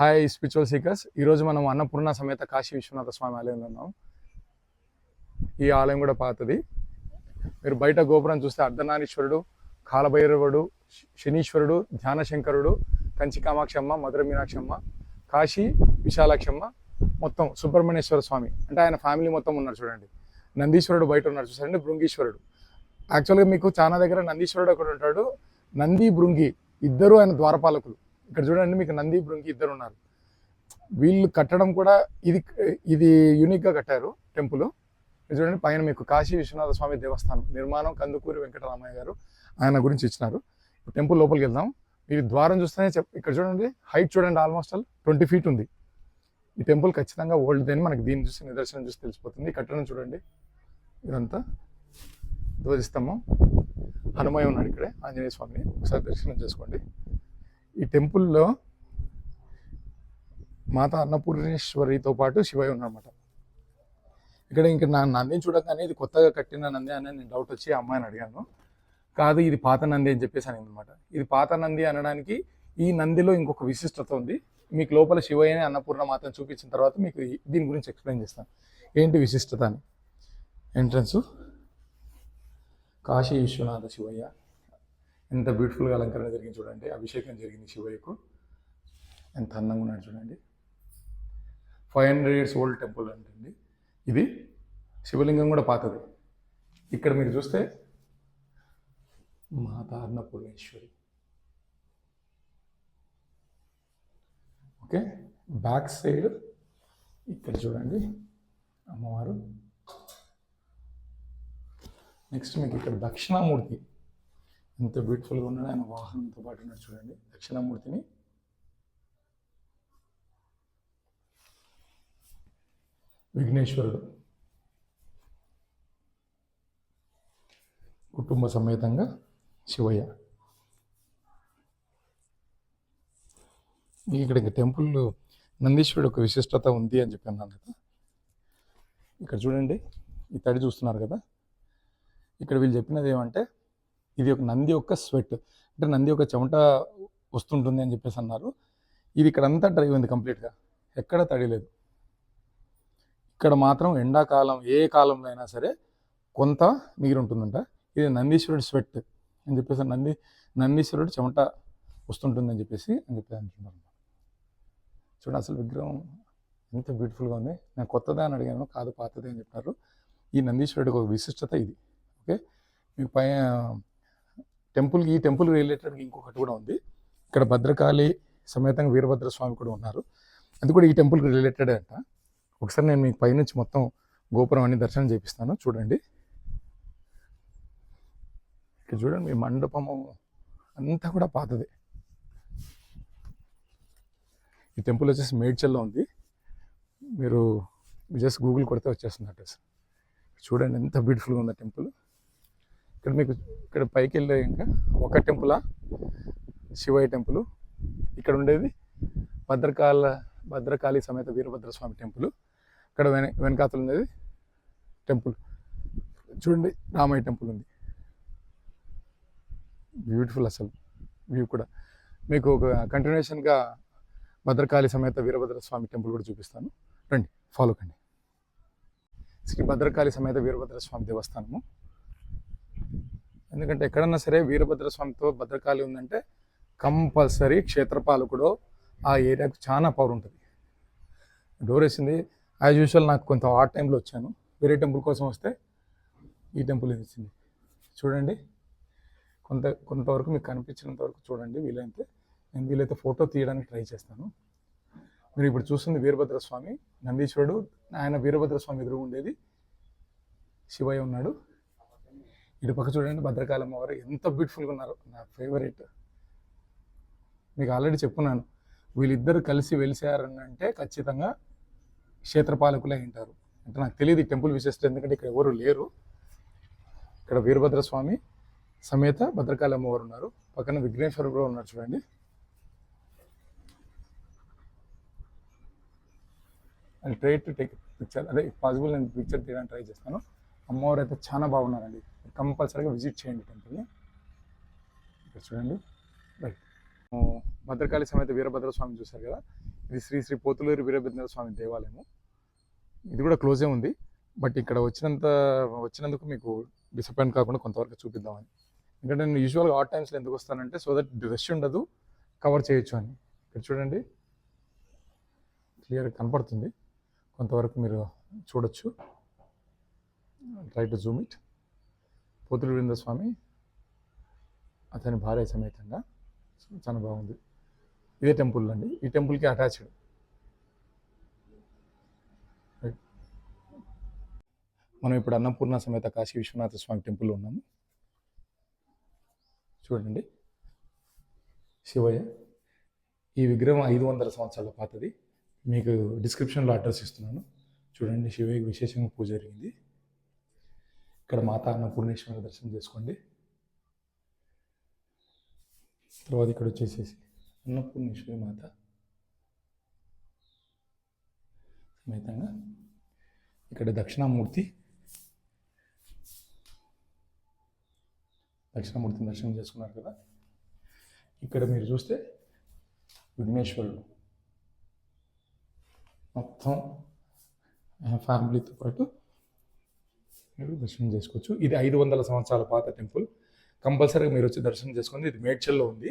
Hi spiritual seekers ఈరోజు మనం అన్నపూర్ణ సమేత కాశీ విశ్వనాథ స్వామి ఆలయంలో ఉన్నాం. ఈ ఆలయం కూడా పాతది. మీరు బయట గోపురం చూస్తే అర్ధనారీశ్వరుడు కాలభైరవుడు శనీశ్వరుడు ధ్యానశంకరుడు కంచి కామాక్షమ్మ మధుర మీనాక్షమ్మ కాశీ విశాలాక్షమ్మ మొత్తం సుబ్రహ్మణ్యేశ్వర స్వామి. అంటే ఆయన ఫ్యామిలీ మొత్తం ఉన్నారు చూడండి. నందీశ్వరుడు బయట ఉన్నారు చూసారండి భృంగీశ్వరుడు యాక్చువల్గా మీకు చాలా దగ్గర నందీశ్వరుడు ఒకడు ఉంటాడు. నంది భృంగి ఇద్దరు ఆయన ద్వారపాలకులు. ఇక్కడ చూడండి మీకు నంది భృంగి ఇద్దరు ఉన్నారు. వీళ్ళు కట్టడం కూడా ఇది ఇది యూనిక్గా కట్టారు టెంపుల్. చూడండి పైన మీకు కాశీ విశ్వనాథ స్వామి దేవస్థానం నిర్మాణం కందుకూరి వెంకటరామయ్య గారు ఆయన గురించి ఇచ్చినారు. టెంపుల్ లోపలికి వెళ్దాం. మీరు ద్వారం చూస్తేనే చెప్ ఇక్కడ చూడండి హైట్ చూడండి ఆల్మోస్ట్ ఆల్ ట్వంటీ ఫీట్ ఉంది. ఈ టెంపుల్ ఖచ్చితంగా ఓల్డ్ అని మనకి దీన్ని చూసి నిదర్శనం చూసి తెలిసిపోతుంది. కట్టడం చూడండి. ఇదంతా ధ్వజిస్తాము హనుమయ్య ఉన్నాడు ఇక్కడే ఆంజనేయ స్వామిని. ఒకసారి దర్శనం చేసుకోండి. ఈ టెంపుల్లో మాత అన్నపూర్ణేశ్వరితో పాటు శివయ్య ఉన్నారన్నమాట. ఇక్కడ ఇంక నా నందిని చూడగానే ఇది కొత్తగా కట్టిన నంది అని నేను డౌట్ వచ్చి ఆ అమ్మాయిని అడిగాను. కాదు ఇది పాత నంది అని చెప్పేసి అని అనమాట ఇది పాత నంది అనడానికి ఈ నందిలో ఇంకొక విశిష్టత ఉంది. మీకు లోపల శివయ్యని అన్నపూర్ణ మాతను చూపించిన తర్వాత మీకు దీని గురించి ఎక్స్ప్లెయిన్ చేస్తాను. ఏంటి విశిష్టత అని? ఎంట్రన్స్ కాశీ విశ్వనాథ శివయ్య. ఎంత బ్యూటిఫుల్గా అలంకరణ జరిగింది చూడండి. అభిషేకం జరిగింది శివయ్యకు. ఎంత అందంగా ఉన్నాడు చూడండి. Five hundred years old temple అంటండి. ఇది శివలింగం కూడా పాతది. ఇక్కడ మీరు చూస్తే Mata Annapurneshwari. Okay back side ఇక్కడ చూడండి అమ్మవారు. నెక్స్ట్ మీకు ఇక్కడ దక్షిణామూర్తి. ఎంత బ్యూటిఫుల్గా ఉన్నాడు. ఆయన వాహనంతో పాటు ఉన్నాడు చూడండి. దక్షిణామూర్తిని. విఘ్నేశ్వరుడు. కుటుంబ సమేతంగా శివయ్య. ఇక్కడ టెంపుల్ నందీశ్వరుడు ఒక విశిష్టత ఉంది అని చెప్పి అన్నాను కదా. ఇక్కడ చూడండి. ఈ తడి చూస్తున్నారు కదా. ఇక్కడ వీళ్ళు చెప్పినది ఏమంటే ఇది ఒక నంది యొక్క స్వెట్. అంటే నంది యొక్క చెమట వస్తుంటుంది అని చెప్పేసి అన్నారు. ఇది ఇక్కడ అంతా డ్రై ఉంది కంప్లీట్గా ఎక్కడ తడిలేదు ఇక్కడ మాత్రం ఎండాకాలం ఏ కాలంలో అయినా సరే కొంత నీరు ఉంటుందంట ఇది నందీశ్వరుడు స్వెట్ అని చెప్పేసి నంది నందీశ్వరుడు చెమట వస్తుంటుందని చెప్పేసి అని చెప్పేసి అంటున్నారు. చూడండి అసలు విగ్రహం ఎంత బ్యూటిఫుల్గా ఉంది. నేను కొత్తదా అని అడిగాను కాదు పాతదే అని చెప్పారు ఈ నందీశ్వరుడికి ఒక విశిష్టత ఇది. ఓకే? మీకు పై టెంపుల్కి ఈ టెంపుల్ రిలేటెడ్ ఇంకొకటి కూడా ఉంది. ఇక్కడ భద్రకాళి సమేతంగా వీరభద్ర స్వామి కూడా ఉన్నారు. అది కూడా ఈ టెంపుల్కి రిలేటెడ్ అంట. ఒకసారి నేను మీకు పైనుంచి మొత్తం గోపురం అన్ని దర్శనం చేపిస్తాను. చూడండి. ఇక్కడ చూడండి మీ మండపము అంతా కూడా పాతది. ఈ టెంపుల్ వచ్చేసి మేడ్చల్లో ఉంది. మీరు జస్ట్ గూగుల్ కొడితే వచ్చేస్తుంది అడ్రస్. చూడండి ఎంత బ్యూటిఫుల్గా ఉంది టెంపుల్. ఇక్కడ మీకు ఇక్కడ పైకి వెళ్ళే ఇంకా ఒక టెంపులా? శివయ్య టెంపుల్. ఇక్కడ ఉండేది భద్రకాళ భద్రకాళి సమేత వీరభద్ర స్వామి టెంపుల్. ఇక్కడ వెన వెనకాతలు ఉండేది టెంపుల్. చూడండి రామయ్య టెంపుల్ ఉంది. బ్యూటిఫుల్ అసలు. వ్యూ కూడా. మీకు ఒక కంటిన్యూషన్గా భద్రకాళి సమేత వీరభద్ర స్వామి టెంపుల్ కూడా చూపిస్తాను. రండి ఫాలో కండి. శ్రీ భద్రకాళి సమేత వీరభద్ర స్వామి దేవస్థానము. ఎందుకంటే ఎక్కడన్నా సరే వీరభద్ర స్వామితో భద్రకాళి ఉందంటే కంపల్సరీ క్షేత్రపాలకుడు ఆ ఏరియాకు చాలా పవర్ ఉంటుంది. డోర్ వేసింది యాజ్ యూజువల్ నాకు కొంత ఆ టైంలో వచ్చాను. వేరే టెంపుల్ కోసం వస్తే ఈ టెంపుల్ ఇది వచ్చింది. చూడండి. కొంత కొంతవరకు మీకు కనిపించినంత వరకు చూడండి వీలైతే. నేను వీలైతే ఫోటో తీయడానికి ట్రై చేస్తాను. మీరు ఇప్పుడు చూస్తుంది వీరభద్ర స్వామి నందీశ్వరుడు ఆయన వీరభద్ర స్వామి ఎదురు ఉండేది శివయ్య ఉన్నాడు. ఇటు పక్క చూడండి భద్రకాళమ్మ వారు ఎంత బ్యూటిఫుల్గా ఉన్నారు. నా ఫేవరెట్ మీకు ఆల్రెడీ చెప్పున్నాను. వీళ్ళిద్దరు కలిసి వెలిసారని అంటే ఖచ్చితంగా క్షేత్రపాలకులే ఉంటారు. అంటే నాకు తెలియదు టెంపుల్ విశిష్టత ఎందుకంటే ఇక్కడ ఎవరు లేరు. ఇక్కడ వీరభద్ర స్వామి సమేత భద్రకాళి అమ్మవారు ఉన్నారు. పక్కన విఘ్నేశ్వరు కూడా ఉన్నారు చూడండి. And try to take picture అదే పాసిబుల్ నేను పిక్చర్ తీయడానికి ట్రై చేస్తాను. అమ్మవారు అయితే చాలా బాగున్నారండి. కంపల్సరీగా విజిట్ చేయండి టెంపుల్ని. ఇక్కడ చూడండి. రైట్. భద్రకాళి సమేత వీరభద్ర స్వామి చూశారు కదా? ఇది శ్రీ శ్రీ పోతులూరి వీరభద్ర స్వామి దేవాలయము. ఇది కూడా క్లోజే ఉంది. బట్ ఇక్కడ వచ్చినంత వచ్చినందుకు మీకు డిసప్పాయింట్ కాకుండా కొంతవరకు చూపిద్దామని. ఎందుకంటే నేను యూజువల్గా ఆట్ టైమ్స్లో ఎందుకు వస్తానంటే సో దట్ రష్ ఉండదు కవర్ చేయొచ్చు అని. ఇక్కడ చూడండి. క్లియర్గా కనపడుతుంది. కొంతవరకు మీరు చూడొచ్చు. ట్రై టు జూమ్ ఇట్ పోతులు బృందస్వామి అతని భార్య సమేతంగా. చాలా బాగుంది. ఇదే టెంపుల్ అండి ఈ టెంపుల్కి అటాచ్డ్ మనం ఇప్పుడు అన్నపూర్ణ సమేత కాశీ విశ్వనాథ స్వామి టెంపుల్లో ఉన్నాము. చూడండి. శివయ్య ఈ విగ్రహం ఐదు వందల సంవత్సరాల పాతది. మీకు డిస్క్రిప్షన్లో అడ్రస్ ఇస్తున్నాను. చూడండి శివయ్యకి విశేషంగా పూజ జరిగింది. ఇక్కడ మాత అన్నపూర్ణేశ్వరి దర్శనం చేసుకోండి. తర్వాత ఇక్కడ వచ్చేసేసి అన్నపూర్ణేశ్వరి మాత. సమేతంగా ఇక్కడ దక్షిణామూర్తి దక్షిణామూర్తిని దర్శనం చేసుకున్నారు కదా. ఇక్కడ మీరు చూస్తే విఘ్నేశ్వరుడు. మొత్తం ఫ్యామిలీతో పాటు మీరు దర్శనం చేసుకోవచ్చు. ఇది ఐదు వందల సంవత్సరాల పాత టెంపుల్. కంపల్సరీగా మీరు వచ్చి దర్శనం చేసుకోండి ఇది మేడ్చల్లో ఉంది.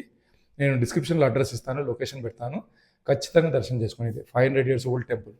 నేను డిస్క్రిప్షన్లో అడ్రస్ ఇస్తాను లొకేషన్ పెడతాను. ఖచ్చితంగా దర్శనం చేసుకోండి ఇది five hundred years old temple.